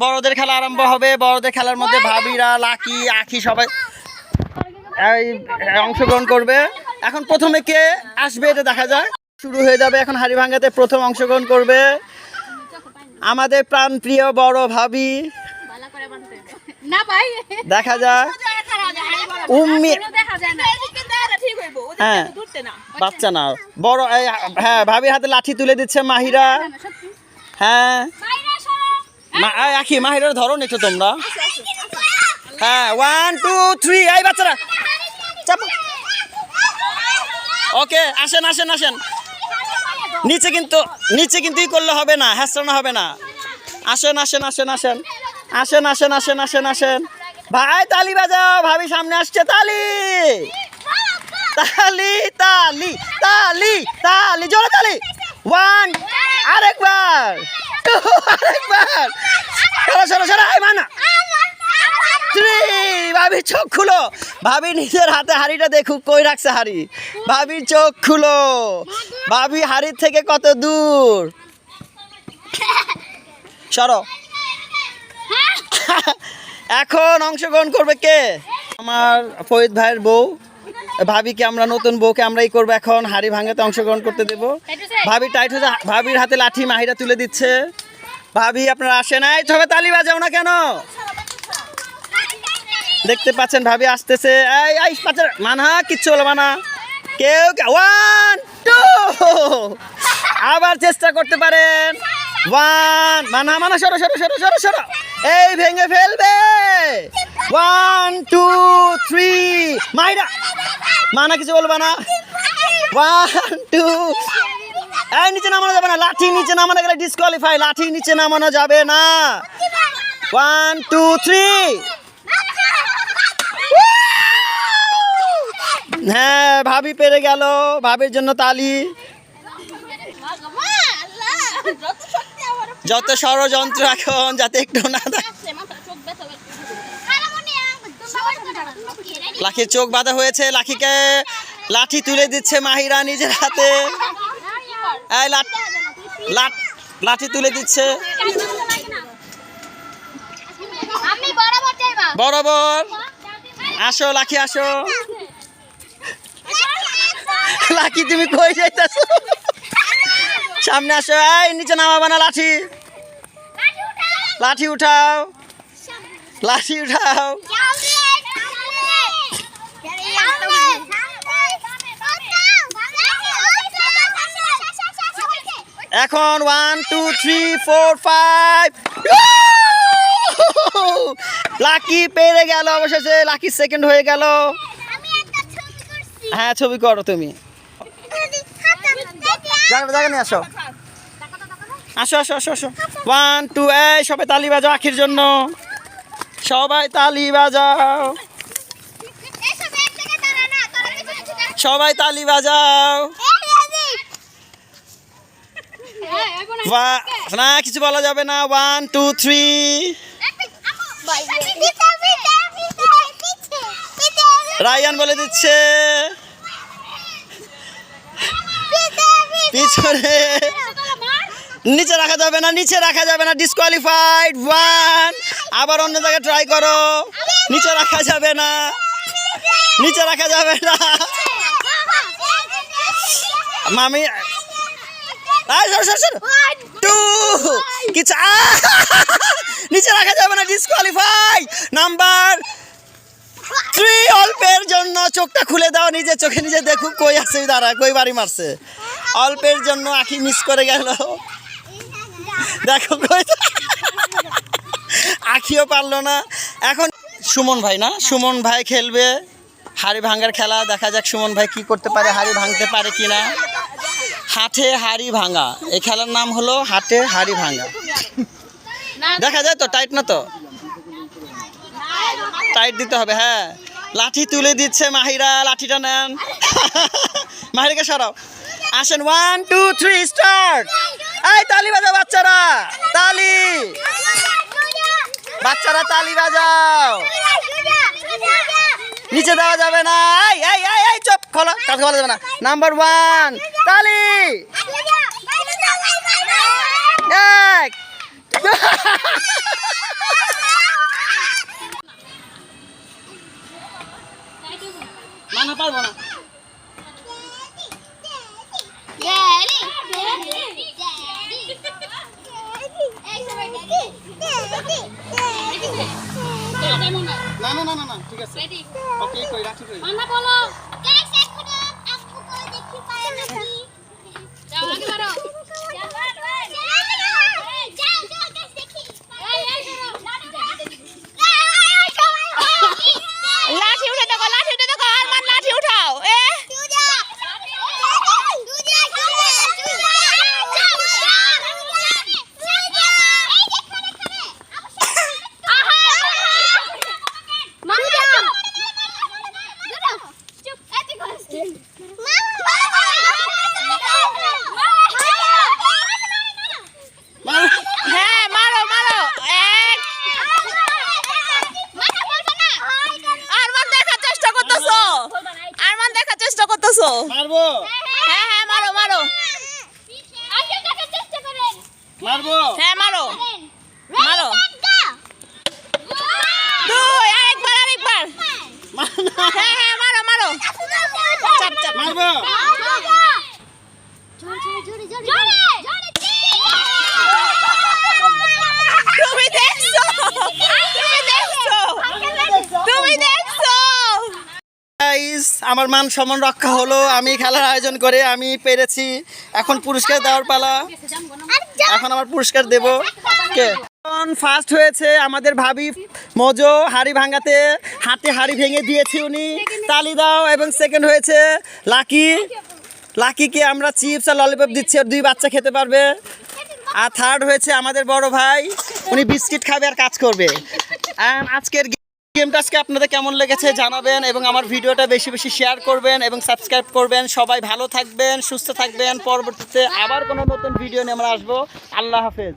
বড়দের খেলা আরম্ভ হবে। বড়দের খেলার মধ্যে ভাবিরা লাকি আখি সবাই এই অংশগ্রহণ করবে। এখন প্রথমে কে আসবে এটা দেখা যায় শুরু হয়ে যাবে এখন হাড়ি ভাঙ্গাতে প্রথম অংশগ্রহণ করবে। আমাদের প্রাণ প্রিয় বড় ভাবি। দেখা উম্মি যায় না হ্যাঁ বাচ্চা না। বড় হ্যাঁ ভাবির হাতে লাঠি তুলে দিচ্ছে মাহিরা। হ্যাঁ। আখি মাহিরার ধরো একটু তোমরা। হ্যাঁ ওয়ান টু থ্রি এই বাচ্চারা। ওকে আসেন আসেন আসেন। নিচে কিন্তু নিচে কিন্তু ই করলে হবে না হ্যাসরানো হবে না। আসেন আসেন আসেন আসেন। আসেন আসেন আসেন আসেন আসেন। ভাই, তালি বাজাও, ভাবি সামনে আসছে, তালি। তালি তালি তালি তালি, জোরে তালি। ওয়ান আরেকবার। আরেকবার সরো সরো সরো আই মানা থ্রি ভাবি চোখ খুলো। ভাবি নিজের হাতে হাড়িটা দেখুক কই রাখছে হাড়ি? ভাবি চোখ খুলো। ভাবি হাড়ির থেকে কত দূর? সরো। এখন অংশগ্রহণ করবে কে? আমার ফরিদ ভাইয়ের বউ। ভাবিকে আমরা নতুন বউকে আমরাই করব। এখন হাড়ি ভাঙাতে অংশগ্রহণ করতে দেবো। ভাবি টাইট হয়ে ভাবির হাতে লাঠি মাহিরা তুলে দিচ্ছে। ভাবি, আপনারা আসেন এই তবে তালি বাজাও না কেন? দেখতে পাচ্ছেন, ভাবি আসতেছে। এই এই পাচ্ছেন মানা কিচ্ছু হলো মানা কেউ ওয়ান টু আবার চেষ্টা করতে পারেন। ওয়ান মানা মানা সরো সরো সরো সরো সরো। এই ভেঙে ফেলবে। ওয়ান টু থ্রি মাইরা। মানা কিছু বলবা না ওয়ান টু এই নিচে নামানো যাবে না, লাঠি নিচে নামানো গেলে ডিসকোয়ালিফাই লাঠি নিচে নামানো যাবে না। ওয়ান টু থ্রি হ্যাঁ ভাবি পেরে গেল, ভাবির জন্য তালি। যত ষড়যন্ত্র এখন, যাতে একটু না লাঠির চোখ বাঁধা হয়েছে, লাখিকে লাঠি তুলে দিচ্ছে মাহিরা নিজের হাতে। এই লাঠ- তুলে দিচ্ছে। বরাবর আসো লাখি আসো। লাখি তুমি কই যাইতাছো? সামনে আসো এই নিচে নামাবা না লাঠি। লাঠি উঠাও। লাঠি উঠাও। এখন one two three four five Lucky পেরে গেল অবশেষে লাকি সেকেন্ড হয়ে গেল হ্যাঁ ছবি করো তুমি জায়গা নিয়ে আসো আসো আসো আসো আসো ওয়ান টু এই সবাই তালি বাজাও আখির জন্য সবাই তালি বাজাও সবাই তালি বাজাও না কিছু বলা যাবে না ওয়ান টু থ্রি রায়ান বলে দিচ্ছে। পিছনে। নিচে রাখা যাবে না, নিচে রাখা যাবে না ডিসকোয়ালিফাইড ওয়ান আবার অন্য জায়গায় ট্রাই করো। নিচে রাখা যাবে না। নিচে রাখা যাবে না। মামি আয়, সরো, সরো, সরো। টু কিছু আহ! নিচে রাখা যাবে না ডিসকোয়ালিফাই নাম্বার থ্রি অল্পের জন্য চোখটা খুলে দাও নিজে চোখে নিজে দেখুক কই আছে দাঁড়া কই বাড়ি মারছে। অল্পের জন্য আখি মিস করে গেল। দেখো কই আখিও পারল না। এখন সুমন ভাই না? সুমন ভাই খেলবে। হাড়ি ভাঙার খেলা দেখা যাক সুমন ভাই কি করতে পারে হাড়ি ভাঙতে পারে কিনা। হাটে হাড়ি ভাঙা। এই খেলার নাম হলো হাটে হাড়ি ভাঙা। দেখা যায় তো টাইট না তো? টাইট দিতে হবে হ্যাঁ। লাঠি তুলে দিচ্ছে মাহিরা, লাঠিটা নেন। মাহিরাকে সরাও। আসেন ওয়ান টু থ্রি স্টার্ট এই তালি বাজাও বাচ্চারা, তালি। বাচ্চারা তালি বাজাও। নিচে দেওয়া যাবে না। এই এই এই এই চপ খোলো কাছে বলা যাবে না। নাম্বার ওয়ান তালি। না না না না ঠিক আছে। ওকে কই রাখি কই? না বলো যাও আগে বাড়ো লাঠি উঠে দেখো লাঠি উঠে দেখো আরমান লাঠি উঠাও এ হ্যাঁ মারো মারো এক আরমান দেখার চেষ্টা করতেছো আরমান দেখার চেষ্টা করতেছো মারবো। হ্যাঁ হ্যাঁ মারো মারো। মারবো। হ্যাঁ মারো। মারো। দুই আরেকবার আরেকবার। হ্যাঁ হ্যাঁ মারো মারো। চাপ চাপ। মারবো। তুমি আমার মান সম্মান রক্ষা হলো, আমি খেলার আয়োজন করে আমি পেরেছি। এখন পুরস্কার দেওয়ার পালা। এখন আমার পুরস্কার দেব। কে? ফার্স্ট হয়েছে আমাদের ভাবি মজো, হাড়ি ভাঙাতে হাতে হাড়ি ভেঙে দিয়েছি উনি। তালি দাও, এবং সেকেন্ড হয়েছে লাকি। লাকিকে আমরা চিপস আর ললিপপ দিচ্ছি, আর দুই বাচ্চা খেতে পারবে। আর থার্ড হয়েছে আমাদের বড় ভাই, উনি বিস্কিট খাবে আর কাজ করবে। আজকের গেমটা আজকে আপনাদের কেমন লেগেছে জানাবেন এবং আমার ভিডিওটা বেশি বেশি শেয়ার করবেন এবং সাবস্ক্রাইব করবেন। সবাই ভালো থাকবেন, সুস্থ থাকবেন। পরবর্তীতে আবার কোনো নতুন ভিডিও নিয়ে আমরা আসব। আল্লাহ হাফেজ।